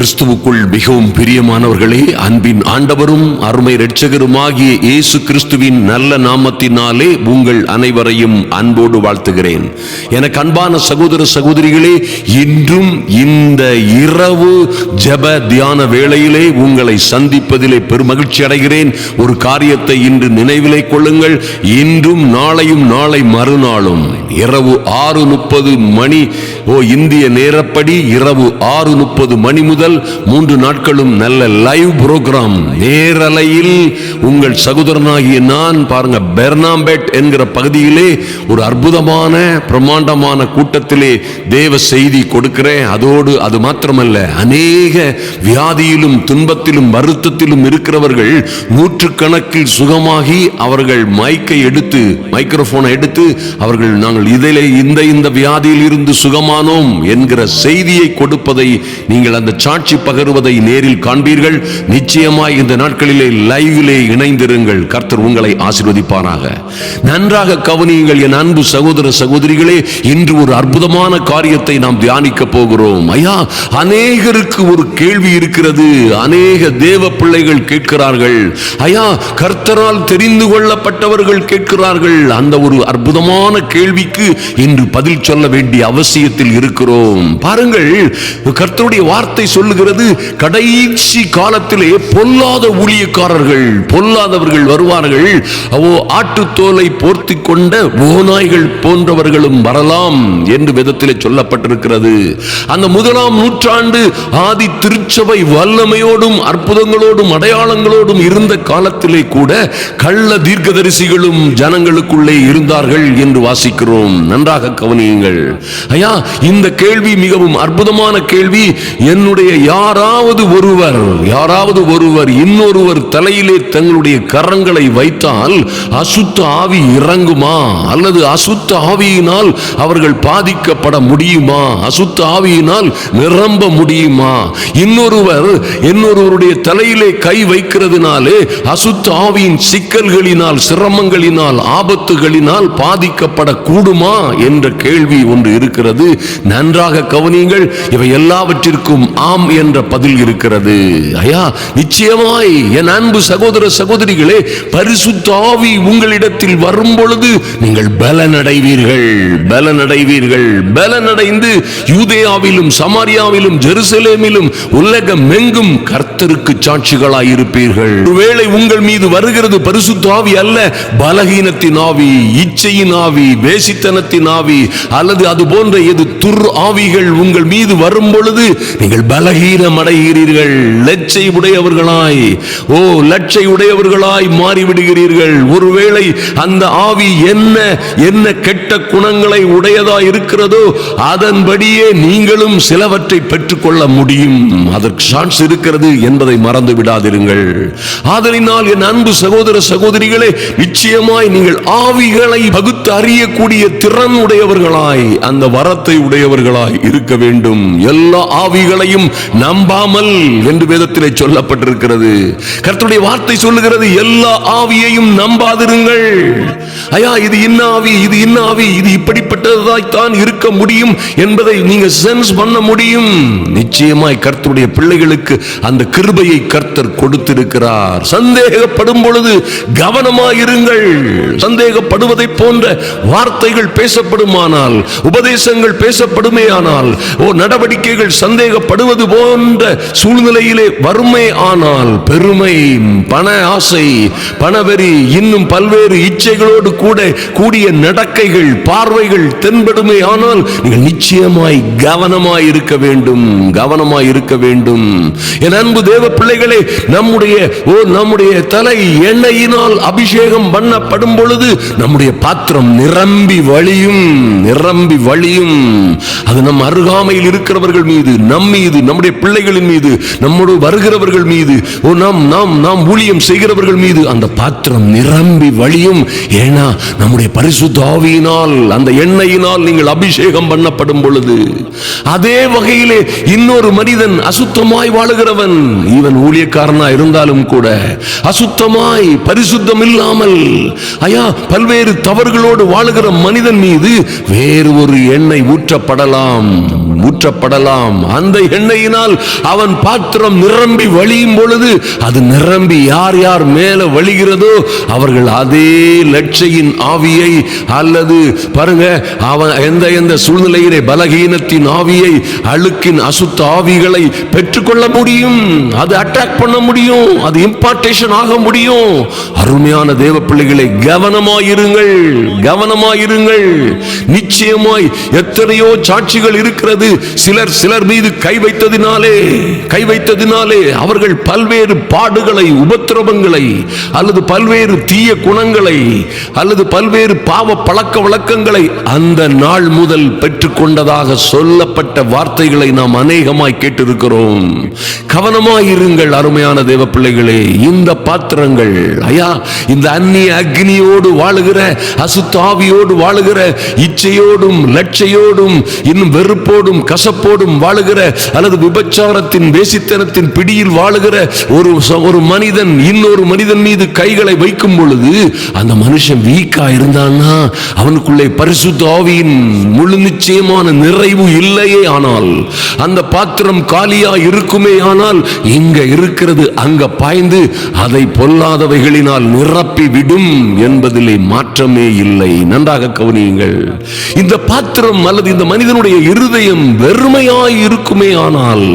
கிறிஸ்துவுக்குள் மிகவும் பிரியமானவர்களே அன்பின் ஆண்டவரும் அருமை இரட்சகருமாகிய இயேசு கிறிஸ்துவின் நல்ல நாமத்தினாலே உங்கள் அனைவரையும் அன்போடு வாழ்த்துகிறேன். எனக்கு அன்பான சகோதர சகோதரிகளே இன்றும் இந்த இரவு ஜெப தியான வேளையிலே உங்களை சந்திப்பதிலே பெருமகிழ்ச்சி அடைகிறேன். ஒரு காரியத்தை இன்று நினைவிலே கொள்ளுங்கள். இன்றும் நாளையும் நாளை மறுநாளும் இரவு ஆறு முப்பது மணி ஓ இந்திய நேரப்படி இரவு ஆறு முப்பது மணி முதல் மூன்று நாட்களும் நல்ல லைவ் புரோகிராம் நேரலையில் உங்கள் சகோதரனாகிய நான் பாருங்க பெர்னாம்பேட் என்கிற பகுதியிலே ஒரு அற்புதமான பிரம்மாண்டமான கூட்டத்திலே தேவ செய்தி கொடுக்கிறேன். அதோடு அது மாத்திரமல்ல அநேக வியாதியிலும் துன்பத்திலும் வருத்தத்திலும் இருக்கிறவர்கள் நூற்றுக்கணக்கில் சுகமாகி அவர்கள் மைக்கை எடுத்து மைக்ரோபோனை எடுத்து அவர்கள் நாங்கள் இதிலே இந்த இந்த வியாதியில் இருந்து சுகமானோம் என்கிற செய்தியை கொடுப்பதை நீங்கள் அந்த சாட்சி பகருவதை நேரில் காண்பீர்கள். நிச்சயமாய் இந்த நாட்களிலே லைவிலே இணைந்திருங்கள். கர்த்தர் உங்களை ஆசிர்வதிப்பாராக. நன்றாக கவனியுங்கள் என் அன்பு சகோதர சகோதரிகளே. இன்று ஒரு அற்புதமான காரியத்தை நாம் தியானிக்க போகிறோம். ஐயா அநேகருக்கு ஒரு கேள்வி இருக்கிறது. அநேக தேவ பிள்ளைகள் கேட்கிறார்கள். ஐயா கர்த்தரால் தெரிந்து கொள்ளப்பட்டவர்கள் கேட்கிறார்கள். அந்த ஒரு அற்புதமான கேள்விக்கு இன்று பதில் சொல்ல வேண்டிய அவசியத்தில் இருக்கிறோம். பாருங்கள் கர்த்தருடைய வார்த்தை சொல்லுகிறது கடைசி காலத்திலே பொல்லாத ஊழியக்காரர்கள் பொல்லாதவர்கள் வருவார்கள். அவோ ஆட்டுத்தோலை போர்த்தி கொண்ட ஓநாய்கள் போன்றவர்களும் வரலாம் என்று விதத்திலே சொல்லப்பட்டிருக்கிறது. அந்த முதலாம் நூற்றாண்டு ஆதி திருச்சபை வல்லமையோடும் அற்புதங்களோடும் அடையாளங்களோடும் இருந்த காலத்திலே கூட கள்ள தீர்க்கதரிசிகளும் ஜனங்களுக்குள்ளே இருந்தார்கள் என்று வாசிக்கிறோம். நன்றாக கவனியுங்கள். ஐயா இந்த கேள்வி மிகவும் அற்புதமான கேள்வி. என்னுடைய யாராவது ஒருவர் யாராவது ஒருவர் இன்னொருவர் தலையிலே தங்களுடைய கரங்களை வைத்தால் அசுத்த ஆவி இறங்குமா? அல்லது அசுத்த ஆவியினால் அவர்கள் பாதிக்கப்பட முடியுமா? அசுத்த ஆவியினால் நிரம்ப முடியுமா? இன்னொருவர் இன்னொருவருடைய தலையிலே கை வைக்கிறதுனாலே அசுத்த ஆவியின் சிக்கல்களினால் சிரமங்களினால் ஆபத்துகளினால் பாதிக்கப்பட கூடுமா என்ற கேள்வி ஒன்று இருக்கிறது. நன்றாக கவனியுங்கள் இவை எல்லாவற்றிற்கும் ஆம் என்ற பதில் இருக்கிறது. ஐயா நிச்சயமாய் என் அன்பு சகோதர சகோதரிகளே பரிசுத்தாவி உங்களிடத்தில் வரும் பொழுது நீங்கள் பலனடைவீர்கள் பலனடைவீர்கள் பலனடைந்து யூதேயாவிலும் சமாரியாவிலும் ஜெருசலேமிலும் உலகம் எங்கும் கர்த்தருக்கு சாட்சிகளாய் இருப்பீர்கள். ஒருவேளை உங்கள் மீது வருகிறது பரிசுத்தாவி அல்ல பலகீனத்தின் ஆவி இச்சையின் ஆவி வேசித்தனத்தின் ஆவி அல்லது அது போன்ற எது துர் ஆவிகள் உங்கள் மீது வரும் பொழுது நீங்கள் பலகீனம் அடைகிறீர்கள் லட்சை உடையவர்களாய் ஓ லட்சை உடையவர்களாய் மாறிவிடுகிறீர்கள். ஒருவேளை அந்த ஆவி என்ன என்ன கெட்ட குணங்களை உடையதா இருக்கிறதோ அதன்படியே நீங்களும் சிலவற்றை பெற்றுக்கொள்ள முடியும். அதற்கு சான்ஸ் இருக்கிறது என்பதை மறந்து விடாதிருங்கள். ஆதலினால் என் அன்பு சகோதர சகோதரிகளே நிச்சயமாய் நீங்கள் ஆவிகளை பகுத்து அறியக்கூடிய திறன் உடையவர்களாய் அந்த வரத்தை உடையவர்களாய் இருக்க வேண்டும். எல்லா ஆவிகளையும் நம்பாமல் என்று வேதத்திலே சொல்லப்பட்டிருக்கிறது. கர்த்தருடைய வார்த்தை சொல்லுகிறது எல்லா ஆவியையும் நம்பாதிருங்கள். ஐயா இது இன்னாவி இது இன்னாவி இது இப்படிப்பட்டதாய்த்தான் இருக்க முடியும் என்பதை நீங்க சென்ஸ் பண்ண முடியும். நிச்சயமாய் கர்த்தருடைய பிள்ளைகளுக்கு அந்த கிருபையை கர்த்தர் கொடுத்திருக்கிறார். சந்தேகப்படும் பொழுது கவனமாயிருங்கள். சந்தேகப்படுவதை போன்ற வார்த்தைகள் பேசப்படுமானால் உபதேசங்கள் பேசப்படுமேயானால் ஓ நடவடிக்கைகள் சந்தேகப்படுவது போன்ற சூழ்நிலையிலே வறுமை ஆனால் பெருமை பண ஆசை பணவெறி இன்னும் பல்வேறு இச்சைகளோடு கூட கூடிய நடக்கைகள் பார்வைகள் தென்படுமே ஆனால் நீங்கள் நிச்சயமாய் கவனமாய் இருக்க வேண்டும் கவனமாய் இருக்க வேண்டும். என் அன்பு தேவ பிள்ளைகளே நம்முடைய ஓ நம்முடைய தலை எண்ணெயினால் அபிஷேகம் பண்ணப்படும் பொழுது நம்முடைய பாத்திரம் நிரம்பி வழியும் நிரம்பி வழியும். அது நம் அருகாமையில் இருக்கிறவர்கள் மீது நம் மீது நம்முடைய பிள்ளைகளின் மீது நம்மோடு வருகிறவர்கள் மீது ஓ நாம் நாம் நாம் ஊழியம் செய்கிறவர்கள் மீது அந்த பாத்திரம் நிரம்பி வழியும். ஏன்னா நம்முடைய பரிசுத்த ஆவியினால் அந்த எண்ணெயினால் நீங்கள் அபிஷேகம் பண்ணப்படும் பொழுது அதே வகையிலே இன்னொரு மனிதன் அசுத்தமாய் வாழுகிறவன் இவன் ஊழியக்காரனா இருந்தாலும் கூட அசுத்தமாய் பரிசுத்தம் இல்லாமல் ஐயா பல்வேறு தவறுகளோடு வாழுகிற மனிதன் மீது வேறு ஒரு எண்ணெய் ஊற்றப்படலாம் ஊற்றப்படலாம். அந்த எண்ணெயினால் அவன் பாத்திரம் நிரம்பி வழியும் பொழுது அது நிரம்பி யார் யார் மேல வழிகிறதோ அவர்கள் அதே லட்சையில் லட்சையின் ஆவியை அல்லது பாருங்க அவன் எந்த எந்த சூழ்நிலையிலே பலகீனத்தின் ஆவியை அழுக்கின் அசுத்த ஆவிகளை பெற்றுக்கொள்ள முடியும். அது அட்ராக்ட் பண்ண முடியும். அது இம்பார்ட்டேஷன் ஆக முடியும். அருமையான தேவ பிள்ளைகளை கவனமாயிருங்கள். கவனமாயிருங்கள். நிச்சயமாய் எத்தனையோ சாட்சிகள் இருக்கிறது. சிலர் சிலர் மீது கை வைத்ததினாலே கை வைத்ததினாலே அவர்கள் பல்வேறு பாடுகளை உபத்திரவங்களை அல்லது பல்வேறு தீய குணங்களை அல்லது அல்லது பல்வேறு பாவ பழக்க வழக்கங்களை அந்த நாள் முதல் பெற்றுக்கொண்டதாக சொல்லப்பட்ட வார்த்தைகளை நாம் அநேகமாய் கேட்டிருக்கிறோம். கவனமாயிருங்கள் அருமையான தேவ பிள்ளைகளே இந்த பாத்திரங்கள் ஐயா இந்த அந்நிய அக்னியோடு வாழுகிற அசுத்தாவியோடு வாழுகிற இச்சையோடும் லட்சையோடும் இன்னும் வெறுப்போடும் கசப்போடும் வாழுகிற அல்லது விபச்சாரத்தின் வேசித்தனத்தின் பிடியில் வாழுகிற ஒரு ஒரு மனிதன் இன்னொரு மனிதன் மீது கைகளை வைக்கும் பொழுது அந்த மனுஷன் வீக்கா இருந்தான்னா அவனுக்குள்ளே பரிசுத்த ஆவியின் முழு நிச்சயமான நிறைவு இல்லையே ஆனால் அந்த பாத்திரம் காலியா இருக்குமே ஆனால் இங்க இருக்கிறது அங்க பாய்ந்து அதை பொல்லாதவைகளினால் நிரப்பி விடும் என்பதிலே மாற்றமே இல்லை. நன்றாக கவனியுங்கள். இந்த பாத்திரம் அல்லது இந்த மனிதனுடைய இருதயம் வெறுமையாய் இருக்குமே ஆனால்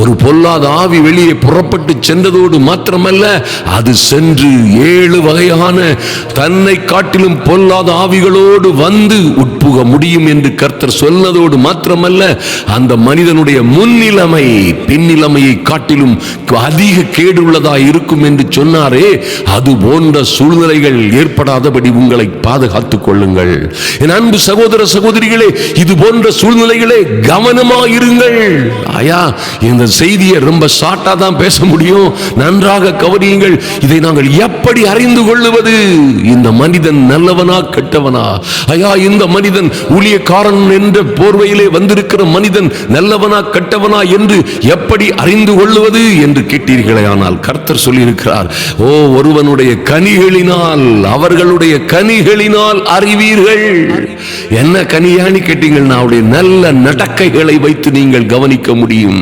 ஒரு பொல்லாத ஆவி வெளியே புறப்பட்டு சென்றதோடு மாத்திரமல்ல அது சென்று ஏழு வகையான தன்னை காட்டிலும் பொல்லாத ஆவிகளோடு வந்து உட்புக முடியும் என்று கர்த்தர் சொன்னதோடு மாத்திரமல்ல அந்த மனிதனுடைய முன்னிலைமை பின்னிலைமையை காட்டிலும் அதிக கேடு உள்ளதாக இருக்கும் என்று சொன்னாரே. அது போன்ற சூழ்நிலைகள் ஏற்படாதபடி உங்களை பாதுகாத்துக் கொள்ளுங்கள். என் அன்பு சகோதர சகோதரிகளே இது போன்ற சூழ்நிலைகளே கவனமாயிருங்கள் ஐயா இந்த செய்தியை ரொம்ப ஷார்ட்டா தான் பேச முடியும். நன்றாக கவனியுங்கள். இதை நாங்கள் எப்படி அறிந்து கொள்ளுவது? இந்த மனித மனிதன் நல்லவனா கெட்டவனா? ஐயா இந்த மனிதன் ஊழியக்காரன் என்ற போர்வையிலே வந்திருக்கிற மனிதன் நல்லவனா கெட்டவனா என்று எப்படி அறிந்து கொள்வது என்று கேட்டீர்களே? ஆனால் கர்த்தர் சொல்லியிருக்கிறார் ஓ ஒருவனுடைய கனிகளினால் அவர்களுடைய கனிகளினால் அறிவீர்கள். என்ன கனியானி கேட்டீங்கன்னா அவருடைய நல்ல நடக்கைகளை வைத்து நீங்கள் கவனிக்க முடியும்.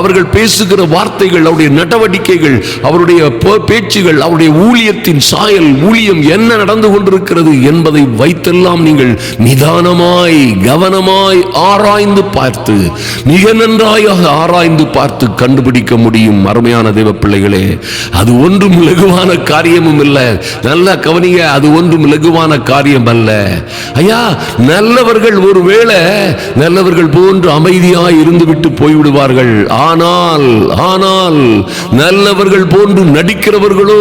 அவர்கள் பேசுகிற வார்த்தைகள் அவருடைய நடவடிக்கைகள் அவருடைய பேச்சுகள் அவருடைய ஊழியத்தின் சாயல் ஊழியம் என்ன நடந்து கொண்டிருக்கிறது என்பதை வைத்தெல்லாம் நீங்கள் நிதானமாய் கவனமாய் ஆராய்ந்து பார்த்து மிக நன்றாயாக ஆராய்ந்து பார்த்து கண்டுபிடிக்க முடியும் அருமையான தெய்வ பிள்ளைகளே. அது ஒன்றும் லகுவான காரியமும் இல்லை. நல்லா கவனிங்க அது ஒன்றும் லகுவான காரியம் அல்ல ஐயா நல்லவர்கள் ஒருவேளை நல்லவர்கள் போன்று அமைதியாய் இருந்துவிட்டு போய்விடுவார்கள். ஆனால் ஆனால் நல்லவர்கள் போன்று நடிக்கிறவர்களோ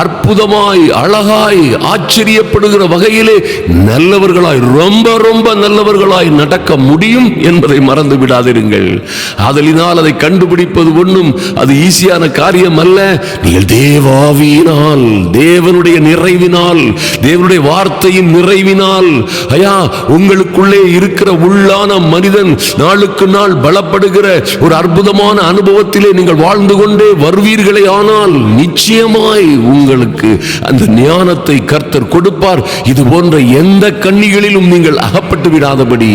அற்புதமாய் அழகாய் ஆச்சரிய ஆச்சரியப்படுகிற வகையிலே நல்லவர்களாய் ரொம்ப ரொம்ப நல்லவர்களாய் நடக்க முடியும் என்பதை மறந்து விடாதிருங்கள். ஆதலினால் அதை கண்டுபிடிப்பது ஒன்றும் அது ஈஸியான காரியம் அல்ல நீங்கள் தேவாவியினால் தேவனுடைய நிறைவினால் தேவனுடைய வார்த்தையின் நிறைவினால் ஐயா உங்களுக்குள்ளே இருக்கிற உள்ளான மனிதன் நாளுக்கு நாள் பலப்படுகிற ஒரு அற்புதமான அனுபவத்திலே நீங்கள் வாழ்ந்து கொண்டே வருவீர்களே ஆனால் நிச்சயமாய் உங்களுக்கு அந்த ஞானத்தை கர்த்தர் கொடுப்பார். இது போன்ற எந்த கண்ணிகளிலும் நீங்கள் அகப்பட்டு விடாதபடி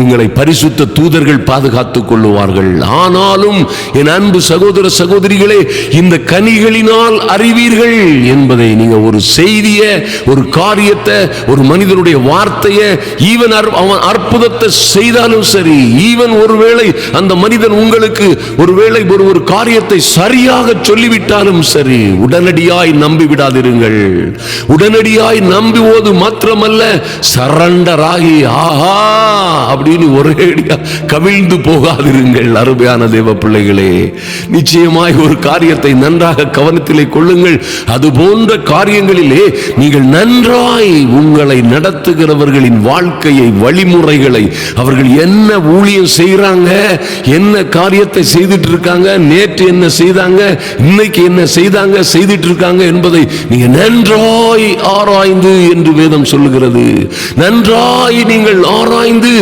உங்களை பரிசுத்த தூதர்கள் பாதுகாத்துக் கொள்ளுவார்கள். ஆனாலும் என் அன்பு சகோதர சகோதரிகளே இந்த கனிகளினால் அறிவீர்கள் என்பதை நீங்க ஒரு செய்திய ஒரு காரியத்தை ஒரு மனிதனுடைய வார்த்தையை ஈவன் அவன் அற்புதத்தை செய்தாலும் சரி ஈவன் ஒருவேளை அந்த மனிதன் உங்களுக்கு ஒருவேளை ஒரு ஒரு காரியத்தை சரியாக சொல்லிவிட்டாலும் சரி உடனடியாய் நம்பி விடாதிருங்கள் வாய் நம்புவது மாத்திரமல்ல சரண்டர் ஆகி ஆஹா அப்படின்னு ஒரே கவிழ்ந்து போகாதிருங்கள் அருமையான தேவ பிள்ளைகளே. நிச்சயமாய் ஒரு காரியத்தை நன்றாக கவனத்திலே கொள்ளுங்கள். அது போன்ற காரியங்களிலே நீங்கள் நன்றாய் உங்களை நடத்துகிறவர்களின் வாழ்க்கையை வழிமுறைகளை அவர்கள் என்ன ஊழியம் செய்கிறாங்க என்ன காரியத்தை செய்துட்டு இருக்காங்க நேற்று என்ன செய்தாங்க இன்னைக்கு என்ன செய்தாங்க செய்துட்டு இருக்காங்க என்பதை நீங்க நன்றாய் ஆராய்ந்து என்று வேதம் சொல்லுகிறது. நன்றாய் நீங்கள் ஆராய்ந்து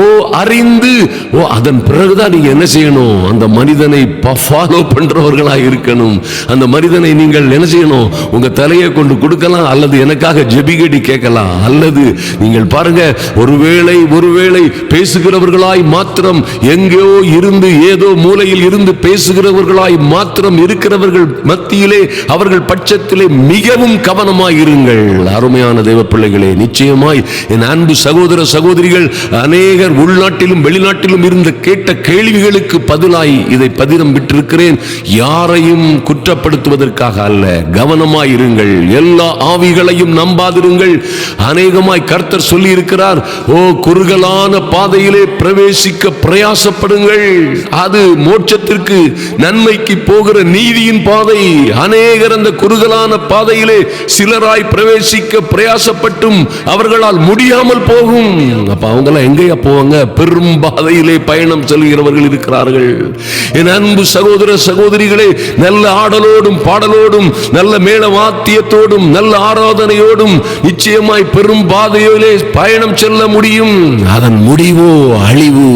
ஓ அறிந்து ஓ அதன் பிறகுதான் நீங்க என்ன செய்யணும்? அந்த மனிதனை ஃபாலோ பண்றவர்களாக இருக்கணும். அந்த மனிதனை நீங்கள் என்ன செய்யணும்? உங்க தலையை கொண்டு கொடுக்கலாம் அல்லது எனக்காக ஜெபிகடி கேட்கலாம். அல்லது நீங்கள் பாருங்க ஒருவேளை ஒருவேளை பேசுகிறவர்களாய் மாத்திரம் எங்கேயோ இருந்து ஏதோ மூலையில் இருந்து பேசுகிறவர்களாய் மாத்திரம் இருக்கிறவர்கள் மத்தியிலே அவர்கள் பட்சத்திலே மிகவும் கவனமாயிருங்கள் இருங்கள் அருமையான தேவ பிள்ளைகளே நிச்சயமாய் என் அன்பு சகோதர சகோதரிகள் அநேகர் உள்நாட்டிலும் வெளிநாட்டிலும் இருந்த கேட்ட கேள்விகளுக்கு பதிலாய் இதை பதினம் விட்டிருக்கிறேன். யாரையும் குற்றப்படுத்துவதற்காக அல்ல கவனமாய் இருங்கள். எல்லா ஆவிகளையும் நம்பாதிருங்கள். அநேகமாய் கர்த்தர் சொல்லி இருக்கிறார் ஓ குறுகலான பாதையிலே பிரவேசிக்க பிரயாசப்படுங்கள். அது மோட்சத்திற்கு நன்மைக்கு போகிற நீதியின் பாதை. அநேகர் அந்த குறுகலான பாதையிலே சிலராய் தரிசிக்க பிரயாசப்பட்டும் அவர்களால் முடியாமல் போகும். அப்ப அவங்க எங்கேயா போவாங்க? பெரும் பாதையிலே பயணம் செல்கிறவர்கள் இருக்கிறார்கள். என் அன்பு சகோதர சகோதரிகளே நல்ல ஆடலோடும் பாடலோடும் நல்ல மேள வாத்தியத்தோடும் நல்ல ஆராதனையோடும் நிச்சயமாய் பெரும் பாதையிலே பயணம் செல்ல முடியும். அதன் முடிவோ அழிவு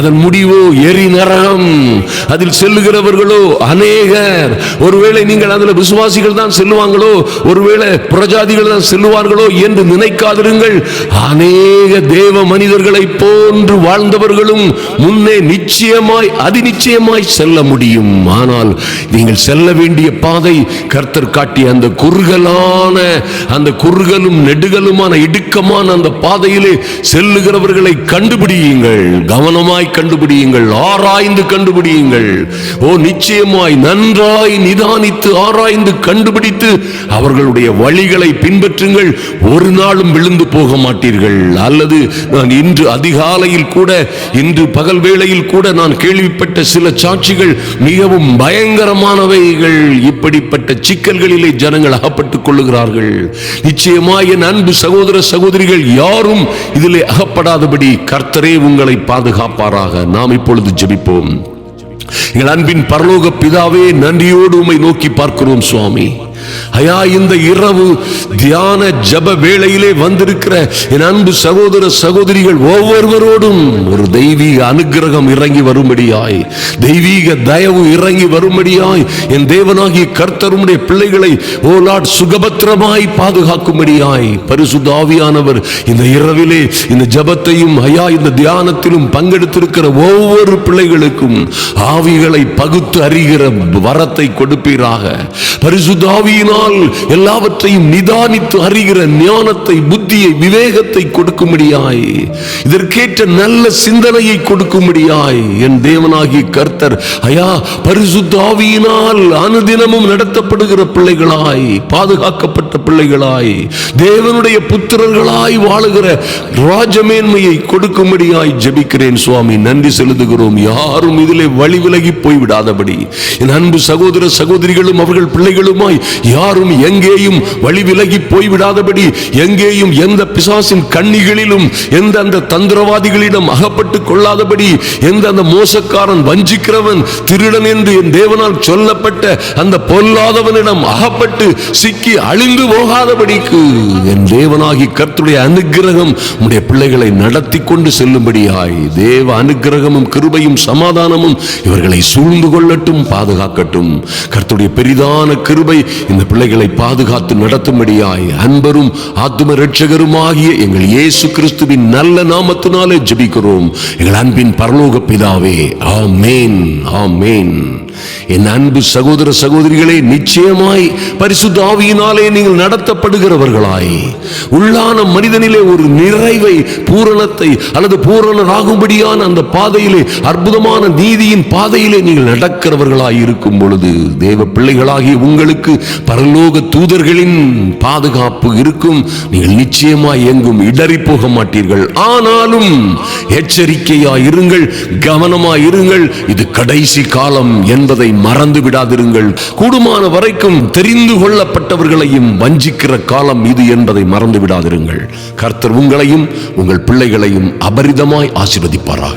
அதன் முடிவோ எரி நரகம் அதில் செல்லுகிறவர்களோ அநேகர். ஒருவேளை நீங்கள் அதில் விசுவாசிகள் தான் செல்லுவாங்களோ ஒருவேளை புறஜாதிகள் தான் செல்லுவார்களோ என்று நினைக்காதிருங்கள். அநேக தேவ மனிதர்களை போன்று வாழ்ந்தவர்களும் முன்னே நிச்சயமாய் அதிநிச்சயமாய் செல்ல முடியும். ஆனால் நீங்கள் செல்ல வேண்டிய பாதை கர்த்தர் காட்டிய அந்த குறுகலான அந்த குறுகலும் நெடுகலுமான இடுக்கமான அந்த பாதையிலே செல்லுகிறவர்களை கண்டுபிடியுங்கள். கவனமாய் கண்டுபிடியுங்கள். ஆராய்ந்து கண்டுபிடியுங்கள். ஓ நிச்சயமாய் நன்றாய் நிதானித்து ஆராய்ந்து கண்டுபிடித்து அவர்களுடைய வழிகளை பின்பற்றுங்கள். ஒரு நாளும் விழுந்து போக மாட்டீர்கள். அல்லது நான் இன்று அதிகாலையில் கூட இன்று பகல் வேளையில் கூட நான் கேள்விப்பட்ட சில சாட்சிகள் மிகவும் பயங்கரமானவைகள். இப்படிப்பட்ட சிக்கல்களிலே ஜனங்கள் அகப்பட்டுக் கொள்ளுகிறார்கள். நிச்சயமா என் அன்பு சகோதர சகோதரிகள் யாரும் இதிலே அகப்படாதபடி கர்த்தரே உங்களை பாதுகாப்பாராக. நாம் இப்பொழுது ஜெபிப்போம். எங்கள் அன்பின் பரலோக பிதாவே நன்றியோடு உம்மை நோக்கி பார்க்கிறோம் சுவாமி. ஐயா இந்த இரவு தியான ஜப வேளையிலே வந்திருக்கிற என் அன்பு சகோதர சகோதரிகள் ஒவ்வொருவரோடும் ஒரு தெய்வீக அனுகிரகம் இறங்கி வரும்படியாய் தெய்வீக தயவு இறங்கி வரும்படியாய் என் தேவனாகிய கர்த்தருடைய பிள்ளைகளை ஓலாட் சுகபத்திரமாய் பாதுகாக்கும்படியாய் பரிசுதாவியானவர் இந்த இரவிலே இந்த ஜபத்தையும் ஐயா இந்த தியானத்திலும் பங்கெடுத்திருக்கிற ஒவ்வொரு பிள்ளைகளுக்கும் ஆவிகளை பகுத்து அறிகிற வரத்தை கொடுப்பீராக. பரிசுத்த ஆவியினால் எல்லாவற்றையும் நிதானித்து அறிகிற ஞானத்தை புத்தியை விவேகத்தை கொடுக்கும்படியாய் இதற்கேற்ற நல்ல சிந்தனையை கொடுக்கும்படியாய் என் தேவனாகிய கர்த்தர் ஐயா பரிசுத்தாவியினால் அனுதினமும் நடத்தப்படுகிற பிள்ளைகளாய் பாதுகாக்கப்பட்ட பிள்ளைகளாய் தேவனுடைய புத்திரர்களாய் வாழுகிற ராஜமேன்மையை கொடுக்கும்படியாய் ஜபிக்கிறேன் சுவாமி. நன்றி செலுத்துகிறோம். யாரும் இதிலே வழி விலகி போய்விடாதபடி. என் அன்பு சகோதர சகோதரிகளும் அவர்கள் பிள்ளைகளுமாய் யாரும் எங்கேயும் வழி விலகி போய்விடாதபடி எங்கேயும் எந்த பிசாசின் கண்ணிகளிலும் எந்த அந்த தந்திரவாதிகளிடம் அகப்பட்டு கொள்ளாதபடி எந்த அந்த மோசக்காரன் வஞ்சிக்கிறவன் திருடன் என்று என் தேவனால் சொல்லப்பட்ட அந்த பொல்லாதவனிடம் அகப்பட்டு சிக்கி அழிந்து போகாதபடிக்கு என் தேவனாகி கர்த்துடைய அனுக்கிரகம் உடைய பிள்ளைகளை நடத்தி கொண்டு செல்லும்படியாய் தேவ அனுக்கிரகமும் கிருபையும் சமாதானமும் இவர்களை சூழ்ந்து கொள்ளட்டும் பாதுகாக்கட்டும். கர்த்துடைய பெரிதான கிருபை இந்த பிள்ளைகளை பாதுகாத்து நடத்தும்படியாய் அன்பரும் ஆத்தும ரட்சகருமாகிய எங்கள் இயேசு கிறிஸ்துவின் நல்ல நாமத்தினாலே ஜபிக்கிறோம். எங்கள் அன்பின் பரலோக பிதாவே ஆமேன் ஆமேன். என் அன்பு சகோதர சகோதரிகளே நிச்சயமாய் பரிசுத்த ஆவியினாலே நீங்கள் நடத்தப்படுகிறவர்களாய். உள்ளான மனிதனிலே ஒரு நிறைவை பூரணத்தை அல்லது பூரணராகும்படியான அந்த பாதையிலே அற்புதமான நீதியின் பாதையிலே நீங்கள் நடக்கிறவர்களாய் இருக்கும் பொழுது தேவ பிள்ளைகளாகிய உங்களுக்கு பரலோக தூதர்களின் பாதுகாப்பு இருக்கும். நீங்கள் நிச்சயமாய் எங்கும் இடறி போக மாட்டீர்கள். ஆனாலும் எச்சரிக்கையாய் இருங்கள் கவனமாய் இருங்கள். இது கடைசி காலம் என்பதை மறந்து விடாதிருங்கள். கூடுமான வரைக்கும் தெரிந்து கொள்ளப்பட்டவர்களையும் வஞ்சிக்கிற காலம் இது என்பதை மறந்து விடாதிருங்கள். கர்த்தர் உங்களையும் உங்கள் பிள்ளைகளையும் அபரிதமாய் ஆசிர்வதிப்பாராக.